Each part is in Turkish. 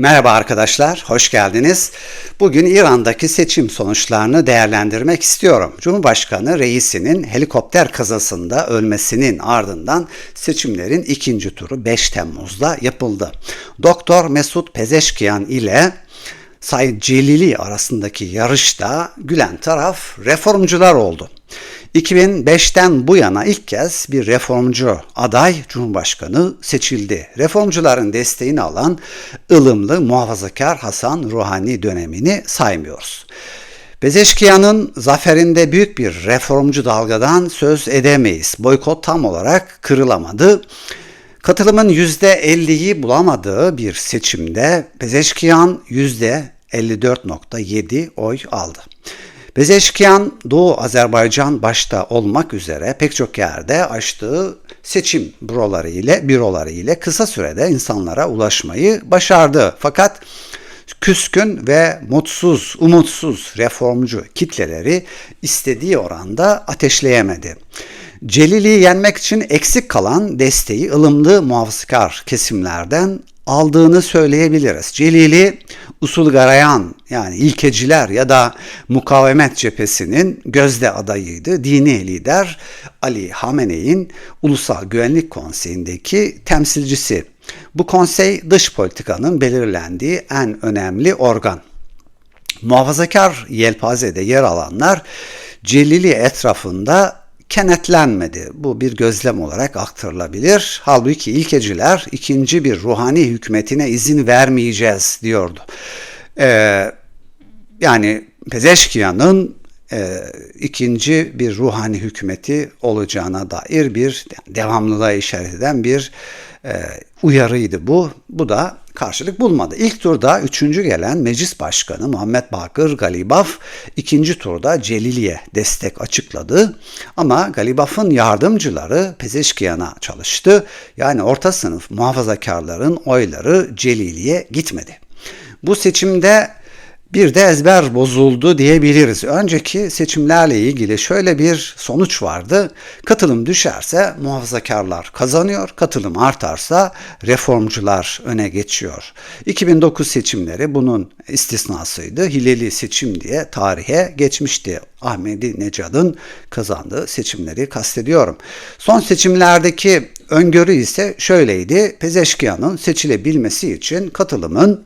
Merhaba arkadaşlar, hoş geldiniz. Bugün İran'daki seçim sonuçlarını değerlendirmek istiyorum. Cumhurbaşkanı reisinin helikopter kazasında ölmesinin ardından seçimlerin ikinci turu 5 Temmuz'da yapıldı. Doktor Mesut Pezeşkiyan ile Said Celili arasındaki yarışta gülen taraf reformcular oldu. 2005'ten bu yana ilk kez bir reformcu aday cumhurbaşkanı seçildi. Reformcuların desteğini alan ılımlı muhafazakar Hasan Ruhani dönemini saymıyoruz. Bezeşkiyan'ın zaferinde büyük bir reformcu dalgadan söz edemeyiz. Boykot tam olarak kırılamadı. Katılımın %50'yi bulamadığı bir seçimde Bezeşkiyan %54.7 oy aldı. Bezeşkiyan Doğu Azerbaycan başta olmak üzere pek çok yerde açtığı seçim büroları ile büroları ile kısa sürede insanlara ulaşmayı başardı. Fakat küskün ve mutsuz, umutsuz reformcu kitleleri istediği oranda ateşleyemedi. Celili'yi yenmek için eksik kalan desteği ılımlı muhafazakar kesimlerden aldığını söyleyebiliriz. Celili usul garayan yani ilkeciler ya da mukavemet cephesinin gözde adayıydı. Dini lider Ali Hamene'in Ulusal Güvenlik Konseyi'ndeki temsilcisi. Bu konsey dış politikanın belirlendiği en önemli organ. Muhafazakar yelpazede yer alanlar Celili etrafında kenetlenmedi. Bu bir gözlem olarak aktarılabilir. Halbuki ilkeciler ikinci bir ruhani hükümetine izin vermeyeceğiz diyordu. Ee, yani Pezeşkiyan'ın e, ikinci bir ruhani hükümeti olacağına dair bir devamlılığa işaret eden bir uyarıydı bu. Bu da karşılık bulmadı. İlk turda üçüncü gelen Meclis Başkanı Muhammed Bakır Galibaf ikinci turda Celili'ye destek açıkladı. Ama Galibaf'ın yardımcıları Pezeşkiyan'a çalıştı. Yani orta sınıf muhafazakarların oyları Celili'ye gitmedi. Bu seçimde bir de ezber bozuldu diyebiliriz. Önceki seçimlerle ilgili şöyle bir sonuç vardı. Katılım düşerse muhafazakarlar kazanıyor, katılım artarsa reformcular öne geçiyor. 2009 seçimleri bunun istisnasıydı. Hileli seçim diye tarihe geçmişti. Ahmedi Necad'ın kazandığı seçimleri kastediyorum. Son seçimlerdeki öngörü ise şöyleydi. Pezeşkiyan'ın seçilebilmesi için katılımın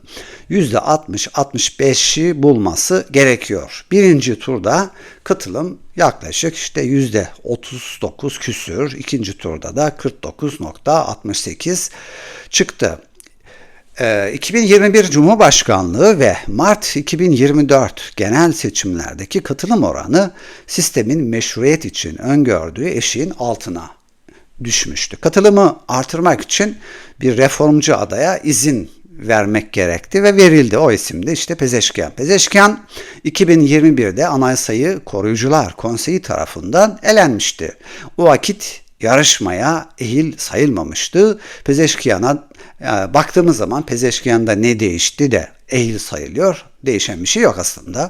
%60-65'i bulması gerekiyor. Birinci turda katılım yaklaşık işte %39 küsür, ikinci turda da 49.68 çıktı. 2021 ee, Cumhurbaşkanlığı ve Mart 2024 genel seçimlerdeki katılım oranı sistemin meşruiyet için öngördüğü eşiğin altına düşmüştü. Katılımı artırmak için bir reformcu adaya izin vermek gerekti ve verildi. O isimde işte Pezeşkiyan. Pezeşkiyan 2021'de Anayasayı Koruyucular Konseyi tarafından elenmişti. O vakit yarışmaya ehil sayılmamıştı. Pezeşkiyan'a yani baktığımız zaman Pezeşkiyan'da ne değişti de ehil sayılıyor. Değişen bir şey yok aslında.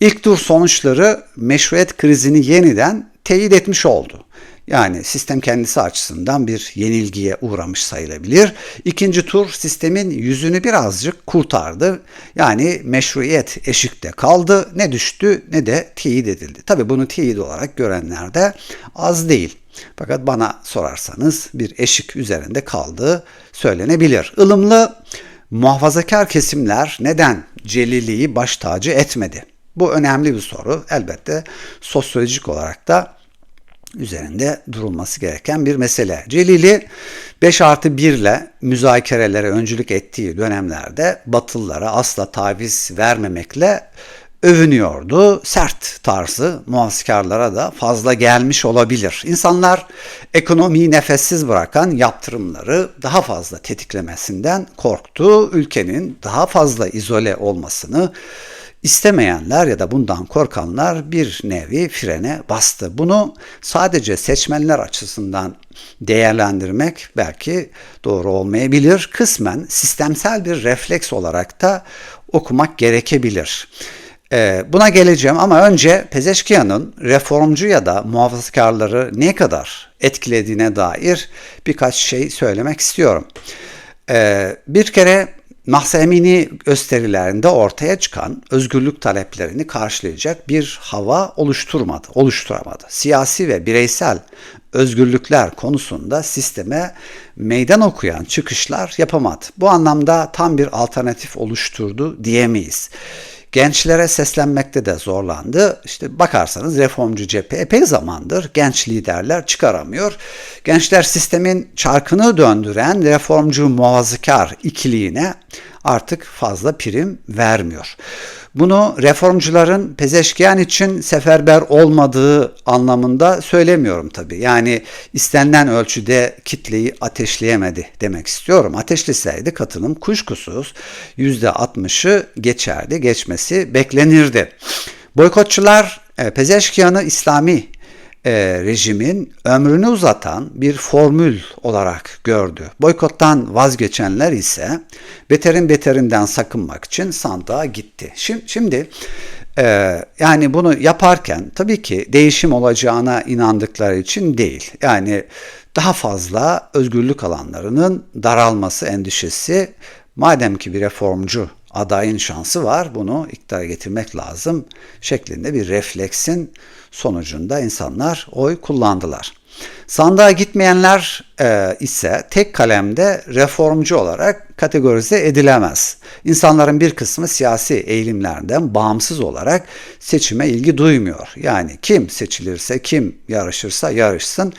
İlk tur sonuçları meşruiyet krizini yeniden teyit etmiş oldu. Yani sistem kendisi açısından bir yenilgiye uğramış sayılabilir. İkinci tur sistemin yüzünü birazcık kurtardı. Yani meşruiyet eşikte kaldı. Ne düştü ne de teyit edildi. Tabi bunu teyit olarak görenler de az değil. Fakat bana sorarsanız bir eşik üzerinde kaldığı söylenebilir. Ilımlı muhafazakar kesimler neden Celili'yi baş tacı etmedi? Bu önemli bir soru. Elbette sosyolojik olarak da üzerinde durulması gereken bir mesele. Celili 5 artı 1 ile müzakerelere öncülük ettiği dönemlerde Batılılara asla taviz vermemekle övünüyordu. Sert tarzı muhafazkarlara da fazla gelmiş olabilir. İnsanlar ekonomiyi nefessiz bırakan yaptırımları daha fazla tetiklemesinden korktu. Ülkenin daha fazla izole olmasını İstemeyenler ya da bundan korkanlar bir nevi frene bastı. Bunu sadece seçmenler açısından değerlendirmek belki doğru olmayabilir. Kısmen sistemsel bir refleks olarak da okumak gerekebilir. Ee, buna geleceğim ama önce Pezeşkiyan'ın reformcu ya da muhafazakarları ne kadar etkilediğine dair birkaç şey söylemek istiyorum. Ee, bir kere Mahsa Emini gösterilerinde ortaya çıkan özgürlük taleplerini karşılayacak bir hava oluşturmadı, oluşturamadı. Siyasi ve bireysel özgürlükler konusunda sisteme meydan okuyan çıkışlar yapamadı. Bu anlamda tam bir alternatif oluşturdu diyemeyiz gençlere seslenmekte de zorlandı. İşte bakarsanız reformcu cephe epey zamandır genç liderler çıkaramıyor. Gençler sistemin çarkını döndüren reformcu muhafazakar ikiliğine artık fazla prim vermiyor. Bunu reformcuların Pezeşkiyan için seferber olmadığı anlamında söylemiyorum tabii. Yani istenilen ölçüde kitleyi ateşleyemedi demek istiyorum. Ateşleseydi katılım kuşkusuz %60'ı geçerdi, geçmesi beklenirdi. Boykotçular e, Pezeşkiyan'ı İslami e, rejimin ömrünü uzatan bir formül olarak gördü. Boykottan vazgeçenler ise beterin beterinden sakınmak için sandığa gitti. Şimdi, şimdi e, yani bunu yaparken tabii ki değişim olacağına inandıkları için değil. Yani daha fazla özgürlük alanlarının daralması endişesi madem ki bir reformcu adayın şansı var bunu iktidara getirmek lazım şeklinde bir refleksin sonucunda insanlar oy kullandılar. Sandığa gitmeyenler e, ise tek kalemde reformcu olarak kategorize edilemez. İnsanların bir kısmı siyasi eğilimlerden bağımsız olarak seçime ilgi duymuyor. Yani kim seçilirse, kim yarışırsa yarışsın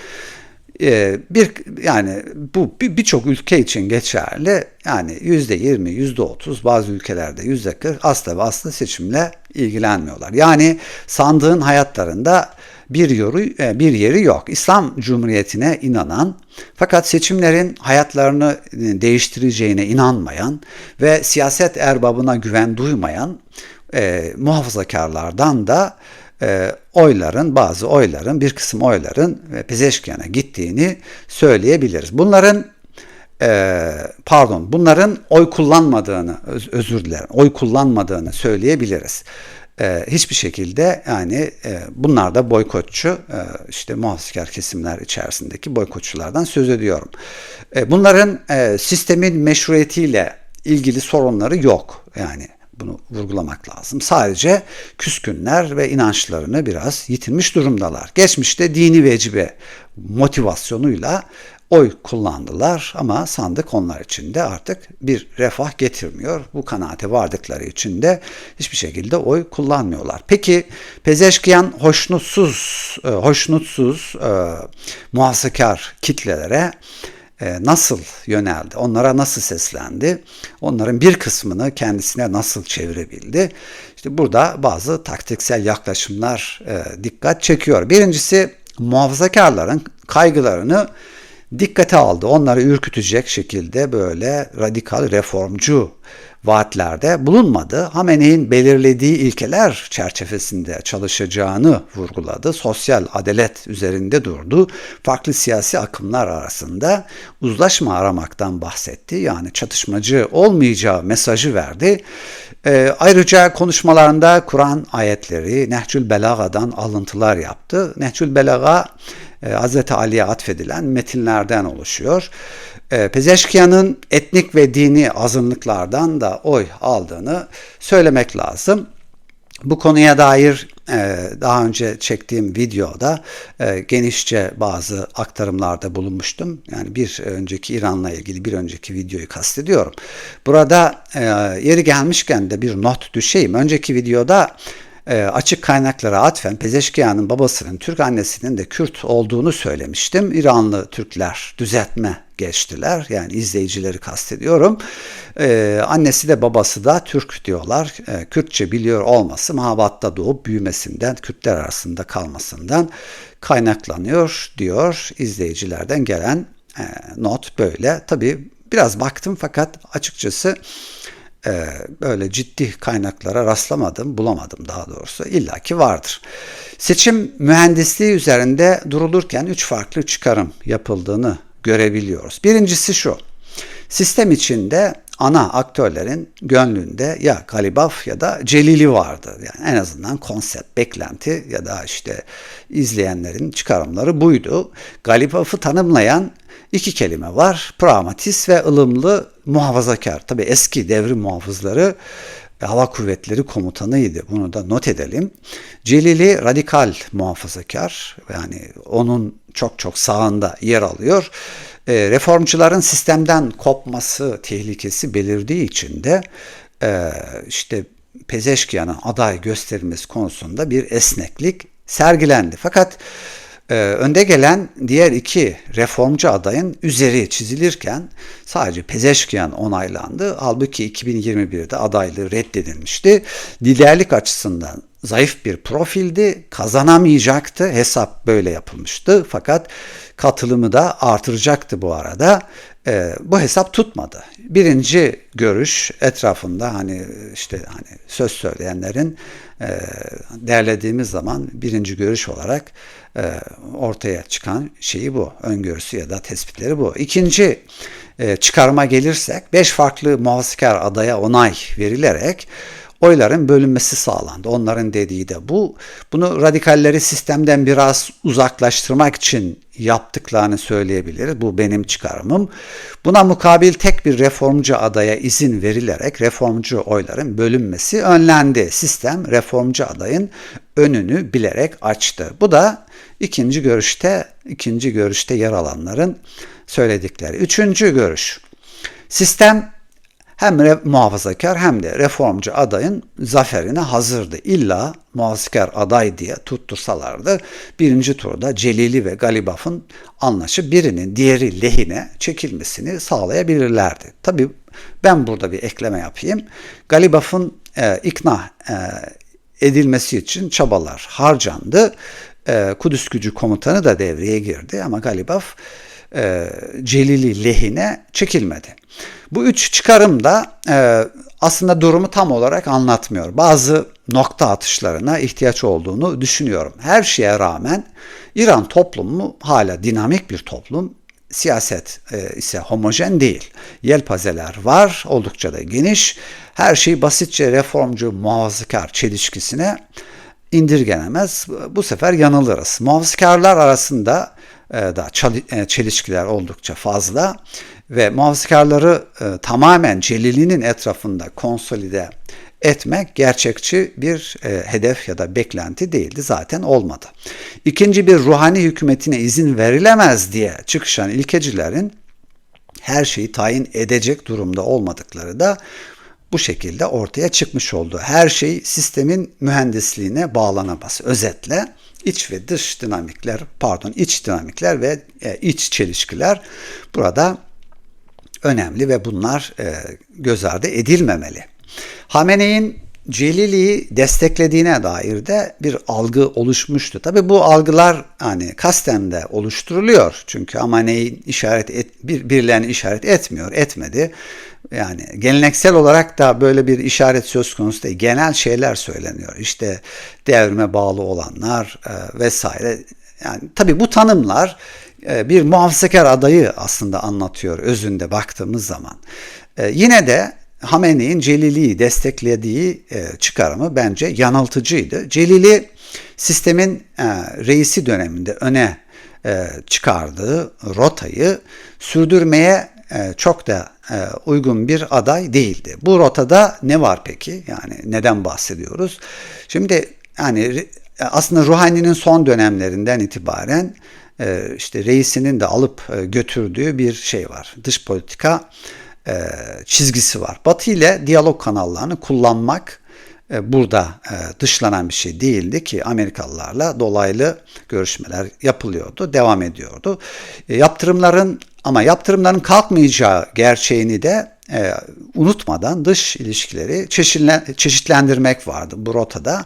bir yani bu birçok bir ülke için geçerli. Yani yüzde yirmi, yüzde otuz bazı ülkelerde yüzde kırk asla ve asla seçimle ilgilenmiyorlar. Yani sandığın hayatlarında bir e, bir yeri yok. İslam Cumhuriyeti'ne inanan fakat seçimlerin hayatlarını e, değiştireceğine inanmayan ve siyaset erbabına güven duymayan e, muhafazakarlardan da e, oyların, bazı oyların, bir kısım oyların Pezeşkiyan'a gittiğini söyleyebiliriz. Bunların e, pardon, bunların oy kullanmadığını, öz, özür dilerim, oy kullanmadığını söyleyebiliriz. E, hiçbir şekilde yani e, bunlar da boykotçu, e, işte muhafazakar kesimler içerisindeki boykotçulardan söz ediyorum. E, bunların e, sistemin meşruiyetiyle ilgili sorunları yok. Yani bunu vurgulamak lazım. Sadece küskünler ve inançlarını biraz yitirmiş durumdalar. Geçmişte dini vecibe motivasyonuyla oy kullandılar ama sandık onlar için de artık bir refah getirmiyor. Bu kanaate vardıkları için de hiçbir şekilde oy kullanmıyorlar. Peki Pezeşkiyan hoşnutsuz, e, hoşnutsuz e, muhasakar kitlelere nasıl yöneldi, onlara nasıl seslendi, onların bir kısmını kendisine nasıl çevirebildi. İşte burada bazı taktiksel yaklaşımlar e, dikkat çekiyor. Birincisi muhafazakarların kaygılarını dikkate aldı. Onları ürkütecek şekilde böyle radikal reformcu vaatlerde bulunmadı. Hamene'in belirlediği ilkeler çerçevesinde çalışacağını vurguladı. Sosyal adalet üzerinde durdu. Farklı siyasi akımlar arasında uzlaşma aramaktan bahsetti. Yani çatışmacı olmayacağı mesajı verdi. E, ayrıca konuşmalarında Kur'an ayetleri Nehcül Belaga'dan alıntılar yaptı. Nehcül Belaga e, Hz. Ali'ye atfedilen metinlerden oluşuyor. E, Pezeşkiyan'ın etnik ve dini azınlıklardan da oy aldığını söylemek lazım. Bu konuya dair e, daha önce çektiğim videoda e, genişçe bazı aktarımlarda bulunmuştum. Yani bir önceki İran'la ilgili bir önceki videoyu kastediyorum. Burada yeri gelmişken de bir not düşeyim. Önceki videoda e, açık kaynaklara atfen Pezeşkiyan'ın babasının Türk annesinin de Kürt olduğunu söylemiştim. İranlı Türkler düzeltme geçtiler. Yani izleyicileri kastediyorum. Ee, annesi de babası da Türk diyorlar. Ee, Kürtçe biliyor olması Mahabat'ta doğup büyümesinden, Kürtler arasında kalmasından kaynaklanıyor diyor izleyicilerden gelen e, not böyle. Tabii biraz baktım fakat açıkçası e, böyle ciddi kaynaklara rastlamadım, bulamadım daha doğrusu. İlla ki vardır. Seçim mühendisliği üzerinde durulurken üç farklı çıkarım yapıldığını görebiliyoruz. Birincisi şu. Sistem içinde ana aktörlerin gönlünde ya Galibaf ya da Celili vardı. Yani en azından konsept, beklenti ya da işte izleyenlerin çıkarımları buydu. Galibaf'ı tanımlayan iki kelime var. Pragmatist ve ılımlı muhafazakar. Tabi eski devrim muhafızları Hava Kuvvetleri Komutanıydı. Bunu da not edelim. Celili radikal muhafazakar. Yani onun çok çok sağında yer alıyor. E, reformcuların sistemden kopması tehlikesi belirdiği için de e, işte Pezeşkiyan'ın aday gösterilmesi konusunda bir esneklik sergilendi. Fakat e, önde gelen diğer iki reformcu adayın üzeri çizilirken sadece Pezeşkiyan onaylandı. Halbuki 2021'de adaylığı reddedilmişti. Liderlik açısından zayıf bir profildi, kazanamayacaktı. Hesap böyle yapılmıştı. Fakat katılımı da artıracaktı bu arada. E, bu hesap tutmadı. Birinci görüş etrafında hani işte hani söz söyleyenlerin e, derlediğimiz zaman birinci görüş olarak e, ortaya çıkan şeyi bu. Öngörüsü ya da tespitleri bu. İkinci e, çıkarma gelirsek beş farklı muhafazakar adaya onay verilerek oyların bölünmesi sağlandı. Onların dediği de bu. Bunu radikalleri sistemden biraz uzaklaştırmak için yaptıklarını söyleyebiliriz. Bu benim çıkarımım. Buna mukabil tek bir reformcu adaya izin verilerek reformcu oyların bölünmesi önlendi. Sistem reformcu adayın önünü bilerek açtı. Bu da ikinci görüşte ikinci görüşte yer alanların söyledikleri. Üçüncü görüş. Sistem hem muhafazakar hem de reformcu adayın zaferine hazırdı. İlla muhafazakar aday diye tuttursalardı birinci turda Celili ve Galibaf'ın anlaşıp birinin diğeri lehine çekilmesini sağlayabilirlerdi. Tabi ben burada bir ekleme yapayım. Galibaf'ın e, ikna e, edilmesi için çabalar harcandı. E, Kudüs gücü komutanı da devreye girdi ama Galibaf e, Celili lehine çekilmedi. Bu üç çıkarım da e, aslında durumu tam olarak anlatmıyor. Bazı nokta atışlarına ihtiyaç olduğunu düşünüyorum. Her şeye rağmen İran toplumu hala dinamik bir toplum. Siyaset e, ise homojen değil. Yelpazeler var, oldukça da geniş. Her şey basitçe reformcu, muhafazakar çelişkisine indirgenemez. Bu sefer yanılırız. Muhafazakarlar arasında da e, çelişkiler oldukça fazla ve muhafazakarları e, tamamen Celili'nin etrafında konsolide etmek gerçekçi bir e, hedef ya da beklenti değildi zaten olmadı. İkinci bir ruhani hükümetine izin verilemez diye çıkışan ilkecilerin her şeyi tayin edecek durumda olmadıkları da bu şekilde ortaya çıkmış oldu. Her şey sistemin mühendisliğine bağlanamaz. Özetle iç ve dış dinamikler, pardon iç dinamikler ve e, iç çelişkiler burada önemli ve bunlar e, göz ardı edilmemeli. Hamene'in Celili'yi desteklediğine dair de bir algı oluşmuştu. Tabi bu algılar hani kasten de oluşturuluyor. Çünkü Hamene'yi işaret et, bir, birilerini işaret etmiyor, etmedi. Yani geleneksel olarak da böyle bir işaret söz konusu değil. Genel şeyler söyleniyor. İşte devrime bağlı olanlar e, vesaire. Yani tabi bu tanımlar e, bir muhafazakar adayı aslında anlatıyor özünde baktığımız zaman. E, yine de Hameni'nin Celili'yi desteklediği e, çıkarımı bence yanıltıcıydı. Celili sistemin reisi döneminde öne çıkardığı rotayı sürdürmeye çok da uygun bir aday değildi. Bu rotada ne var peki? Yani neden bahsediyoruz? Şimdi yani aslında Ruhani'nin son dönemlerinden itibaren e, işte reisinin de alıp e, götürdüğü bir şey var. Dış politika e, çizgisi var. Batı ile diyalog kanallarını kullanmak burada dışlanan bir şey değildi ki Amerikalılarla dolaylı görüşmeler yapılıyordu, devam ediyordu. Yaptırımların ama yaptırımların kalkmayacağı gerçeğini de e, unutmadan dış ilişkileri çeşitlendirmek vardı bu rotada.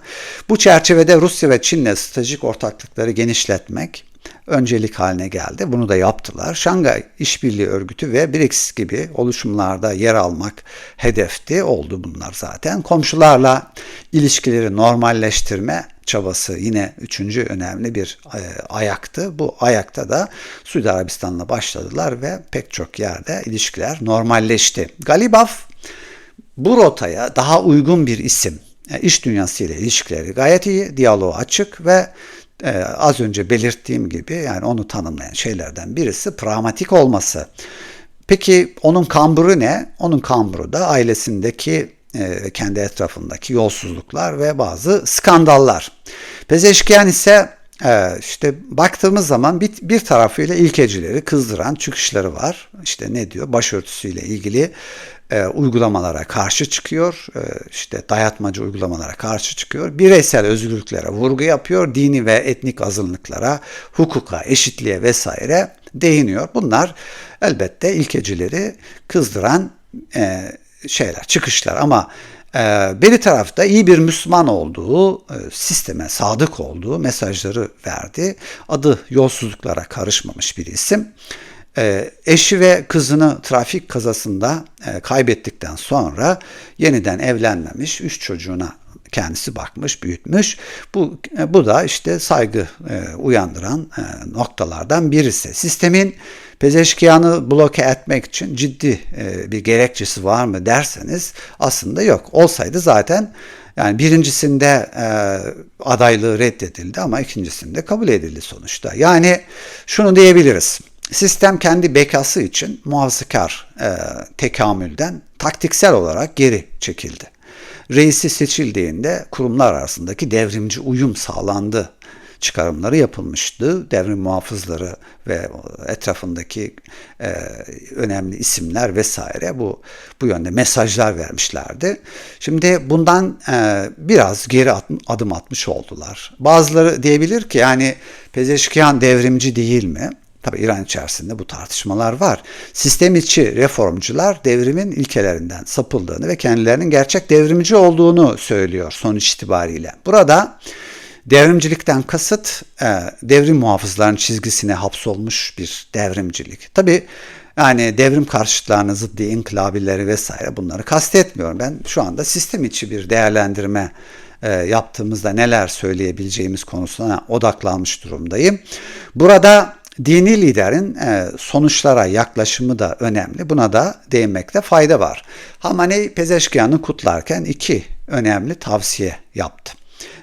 Bu çerçevede Rusya ve Çin'le stratejik ortaklıkları genişletmek, öncelik haline geldi. Bunu da yaptılar. Şangay İşbirliği Örgütü ve BRICS gibi oluşumlarda yer almak hedefti. Oldu bunlar zaten. Komşularla ilişkileri normalleştirme çabası yine üçüncü önemli bir e, ayaktı. Bu ayakta da Suudi Arabistan'la başladılar ve pek çok yerde ilişkiler normalleşti. Galibaf bu rotaya daha uygun bir isim. Yani iş dünyası ile ilişkileri gayet iyi, diyaloğu açık ve e, az önce belirttiğim gibi yani onu tanımlayan şeylerden birisi pragmatik olması. Peki onun kamburu ne? Onun kamburu da ailesindeki e, kendi etrafındaki yolsuzluklar ve bazı skandallar. Pezeşkiyan ise e, işte baktığımız zaman bir, bir tarafıyla ilkecileri kızdıran çıkışları var. İşte ne diyor? Başörtüsüyle ilgili e, uygulamalara karşı çıkıyor. E, işte dayatmacı uygulamalara karşı çıkıyor. Bireysel özgürlüklere vurgu yapıyor. Dini ve etnik azınlıklara, hukuka, eşitliğe vesaire değiniyor. Bunlar elbette ilkecileri kızdıran e, şeyler, çıkışlar ama e, beri tarafta iyi bir Müslüman olduğu, e, sisteme sadık olduğu mesajları verdi. Adı yolsuzluklara karışmamış bir isim. E, eşi ve kızını trafik kazasında e, kaybettikten sonra yeniden evlenmemiş, üç çocuğuna kendisi bakmış, büyütmüş. Bu e, bu da işte saygı e, uyandıran noktalardan birisi. Sistemin Pezeşkiyanı bloke etmek için ciddi bir gerekçesi var mı derseniz aslında yok. Olsaydı zaten yani birincisinde adaylığı reddedildi ama ikincisinde kabul edildi sonuçta. Yani şunu diyebiliriz. Sistem kendi bekası için muhafazakar e, tekamülden taktiksel olarak geri çekildi. Reisi seçildiğinde kurumlar arasındaki devrimci uyum sağlandı çıkarımları yapılmıştı. Devrim muhafızları ve etrafındaki e, önemli isimler vesaire bu bu yönde mesajlar vermişlerdi. Şimdi bundan e, biraz geri adım atmış oldular. Bazıları diyebilir ki yani Pezeşkiyan devrimci değil mi? Tabi İran içerisinde bu tartışmalar var. Sistem içi reformcular devrimin ilkelerinden sapıldığını ve kendilerinin gerçek devrimci olduğunu söylüyor sonuç itibariyle. Burada Devrimcilikten kasıt e, devrim muhafızlarının çizgisine hapsolmuş bir devrimcilik. Tabi yani devrim karşıtlarını, zıddi inkılabileri vesaire bunları kastetmiyorum. Ben şu anda sistem içi bir değerlendirme e, yaptığımızda neler söyleyebileceğimiz konusuna odaklanmış durumdayım. Burada dini liderin e, sonuçlara yaklaşımı da önemli. Buna da değinmekte fayda var. Hamaney Pezeşkiyan'ı kutlarken iki önemli tavsiye yaptı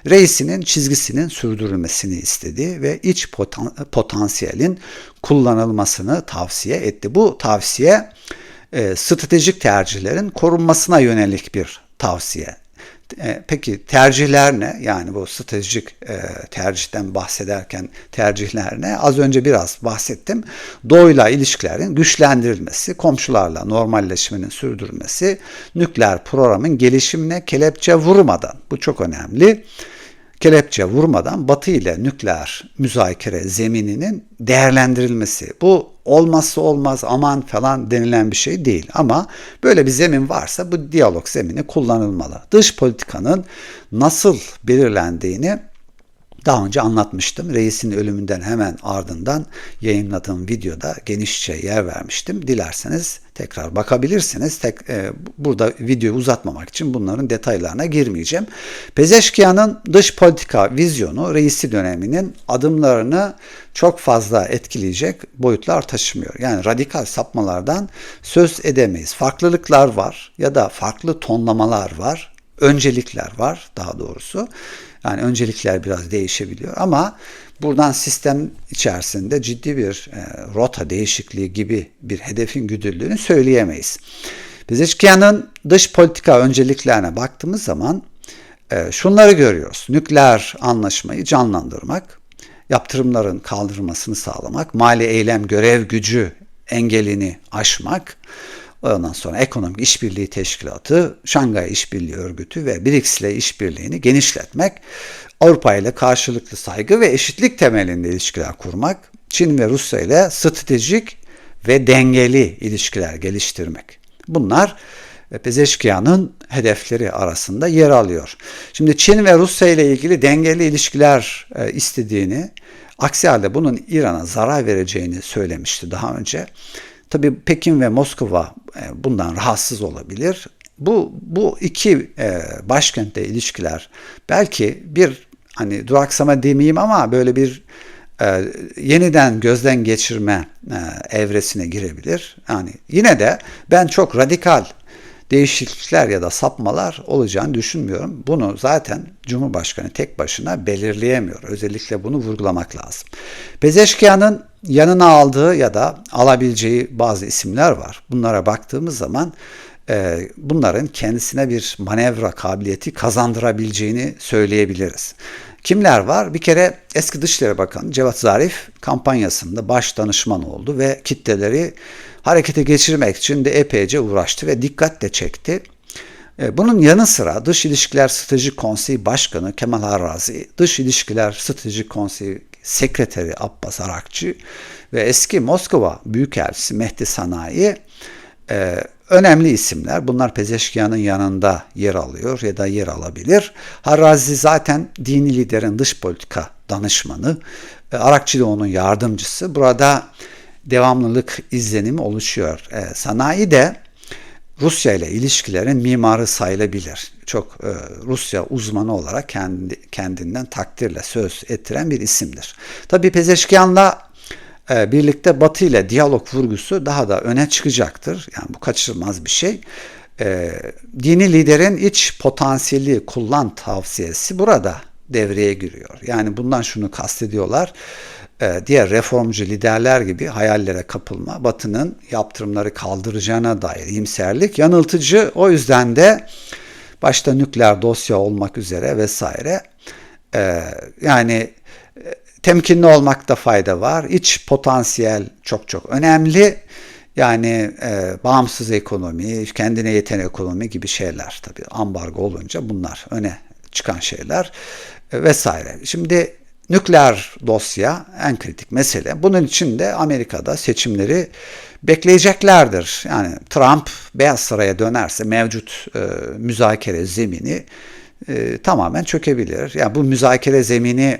reisinin çizgisinin sürdürülmesini istedi ve iç potansiyelin kullanılmasını tavsiye etti. Bu tavsiye e, stratejik tercihlerin korunmasına yönelik bir tavsiye. E, peki tercihler ne? Yani bu stratejik e, tercihten bahsederken tercihler ne? Az önce biraz bahsettim. Doğuyla ilişkilerin güçlendirilmesi, komşularla normalleşmenin sürdürülmesi, nükleer programın gelişimine kelepçe vurmadan, bu çok önemli, kelepçe vurmadan Batı ile nükleer müzakere zemininin değerlendirilmesi. Bu olmazsa olmaz aman falan denilen bir şey değil ama böyle bir zemin varsa bu diyalog zemini kullanılmalı. Dış politikanın nasıl belirlendiğini daha önce anlatmıştım. Reisin ölümünden hemen ardından yayınladığım videoda genişçe yer vermiştim. Dilerseniz tekrar bakabilirsiniz. Tek, e, burada videoyu uzatmamak için bunların detaylarına girmeyeceğim. Pezeşkiyan'ın dış politika vizyonu reisi döneminin adımlarını çok fazla etkileyecek boyutlar taşımıyor. Yani radikal sapmalardan söz edemeyiz. Farklılıklar var ya da farklı tonlamalar var öncelikler var daha doğrusu. Yani öncelikler biraz değişebiliyor ama buradan sistem içerisinde ciddi bir e, rota değişikliği gibi bir hedefin güdüldüğünü söyleyemeyiz. Pezeshkian'ın dış politika önceliklerine baktığımız zaman e, şunları görüyoruz. Nükleer anlaşmayı canlandırmak, yaptırımların kaldırılmasını sağlamak, mali eylem görev gücü engelini aşmak, Ondan sonra Ekonomik İşbirliği Teşkilatı, Şangay İşbirliği Örgütü ve BRICS ile işbirliğini genişletmek, Avrupa ile karşılıklı saygı ve eşitlik temelinde ilişkiler kurmak, Çin ve Rusya ile stratejik ve dengeli ilişkiler geliştirmek. Bunlar Pezeşkiyan'ın hedefleri arasında yer alıyor. Şimdi Çin ve Rusya ile ilgili dengeli ilişkiler e, istediğini, aksi halde bunun İran'a zarar vereceğini söylemişti daha önce. Tabii Pekin ve Moskova e, bundan rahatsız olabilir. Bu bu iki e, başkentte ilişkiler belki bir hani duraksama demeyeyim ama böyle bir e, yeniden gözden geçirme evresine girebilir. Yani yine de ben çok radikal değişiklikler ya da sapmalar olacağını düşünmüyorum. Bunu zaten Cumhurbaşkanı tek başına belirleyemiyor. Özellikle bunu vurgulamak lazım. Pezeşkiyan'ın yanına aldığı ya da alabileceği bazı isimler var. Bunlara baktığımız zaman e, bunların kendisine bir manevra kabiliyeti kazandırabileceğini söyleyebiliriz. Kimler var? Bir kere eski Dışişleri Bakanı Cevat Zarif kampanyasında baş danışman oldu ve kitleleri harekete geçirmek için de epeyce uğraştı ve dikkat de çekti. E, bunun yanı sıra Dış İlişkiler Strateji Konseyi Başkanı Kemal Harrazi, Dış İlişkiler Strateji Konseyi Sekreteri Abbas Arakçı ve eski Moskova Büyükelçisi Mehdi Sanayi e, önemli isimler. Bunlar Pezeşkiyan'ın yanında yer alıyor ya da yer alabilir. Harrazi zaten dini liderin dış politika danışmanı. E, Arakçı da onun yardımcısı. Burada devamlılık izlenimi oluşuyor. E, sanayi de Rusya ile ilişkilerin mimarı sayılabilir. Çok e, Rusya uzmanı olarak kendi, kendinden takdirle söz ettiren bir isimdir. Tabi Pezeşkiyan'la e, birlikte Batı ile diyalog vurgusu daha da öne çıkacaktır. Yani bu kaçırılmaz bir şey. E, dini liderin iç potansiyeli kullan tavsiyesi burada devreye giriyor. Yani bundan şunu kastediyorlar. E, diğer reformcu liderler gibi hayallere kapılma, Batı'nın yaptırımları kaldıracağına dair imserlik yanıltıcı. O yüzden de başta nükleer dosya olmak üzere vesaire e, yani e, temkinli olmakta fayda var. İç potansiyel çok çok önemli. Yani e, bağımsız ekonomi, kendine yeten ekonomi gibi şeyler tabii ambargo olunca bunlar öne çıkan şeyler e, vesaire. Şimdi nükleer dosya en kritik mesele. Bunun için de Amerika'da seçimleri bekleyeceklerdir. Yani Trump Beyaz Saray'a dönerse mevcut e, müzakere zemini e, tamamen çökebilir. Yani bu müzakere zemini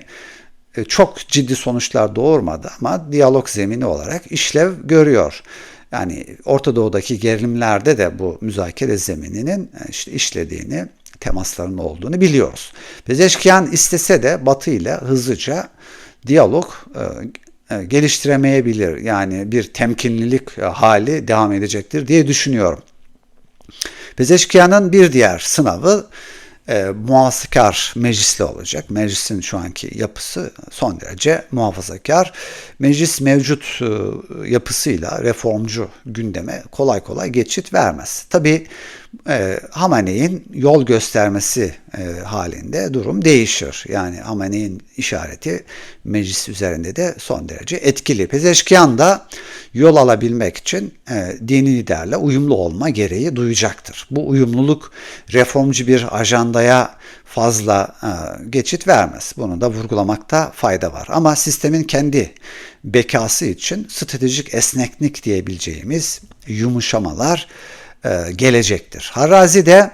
e, çok ciddi sonuçlar doğurmadı ama diyalog zemini olarak işlev görüyor. Yani Orta Doğu'daki gerilimlerde de bu müzakere zemininin e, işte işlediğini, temasların olduğunu biliyoruz. Pezeşkiyan istese de Batı ile hızlıca diyalog e, geliştiremeyebilir. Yani bir temkinlilik hali devam edecektir diye düşünüyorum. Pezeşkiyan'ın bir diğer sınavı e, muhafazakar meclisli olacak. Meclisin şu anki yapısı son derece muhafazakar. Meclis mevcut e, yapısıyla reformcu gündeme kolay kolay geçit vermez. Tabi e, Hamaney'in yol göstermesi e, halinde durum değişir. Yani Hamaney'in işareti meclis üzerinde de son derece etkili. Pezeşkiyan da yol alabilmek için e, dini liderle uyumlu olma gereği duyacaktır. Bu uyumluluk reformcu bir ajandaya fazla e, geçit vermez. Bunu da vurgulamakta fayda var. Ama sistemin kendi bekası için stratejik esneklik diyebileceğimiz yumuşamalar e, gelecektir. Harrazi de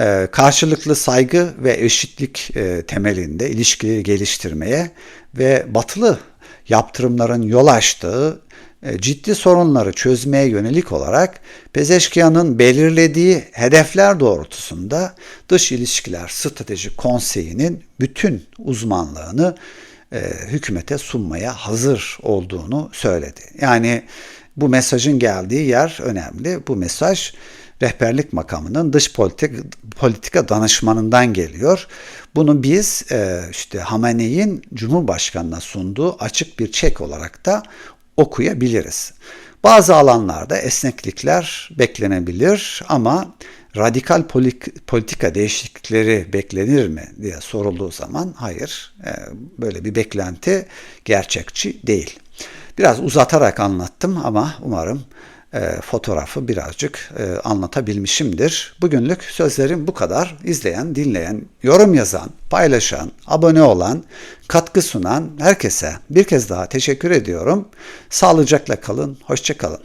e, karşılıklı saygı ve eşitlik e, temelinde ilişkileri geliştirmeye ve batılı yaptırımların yol açtığı ciddi sorunları çözmeye yönelik olarak Pezeşkiyan'ın belirlediği hedefler doğrultusunda Dış İlişkiler Strateji Konseyi'nin bütün uzmanlığını hükümete sunmaya hazır olduğunu söyledi. Yani bu mesajın geldiği yer önemli. Bu mesaj rehberlik makamının dış politik, politika danışmanından geliyor. Bunu biz e, işte Hamaney'in Cumhurbaşkanı'na sunduğu açık bir çek olarak da okuyabiliriz. Bazı alanlarda esneklikler beklenebilir ama radikal politika değişiklikleri beklenir mi diye sorulduğu zaman hayır e, böyle bir beklenti gerçekçi değil. Biraz uzatarak anlattım ama umarım e, fotoğrafı birazcık e, anlatabilmişimdir. Bugünlük sözlerim bu kadar. İzleyen, dinleyen, yorum yazan, paylaşan, abone olan, katkı sunan herkese bir kez daha teşekkür ediyorum. Sağlıcakla kalın, hoşçakalın.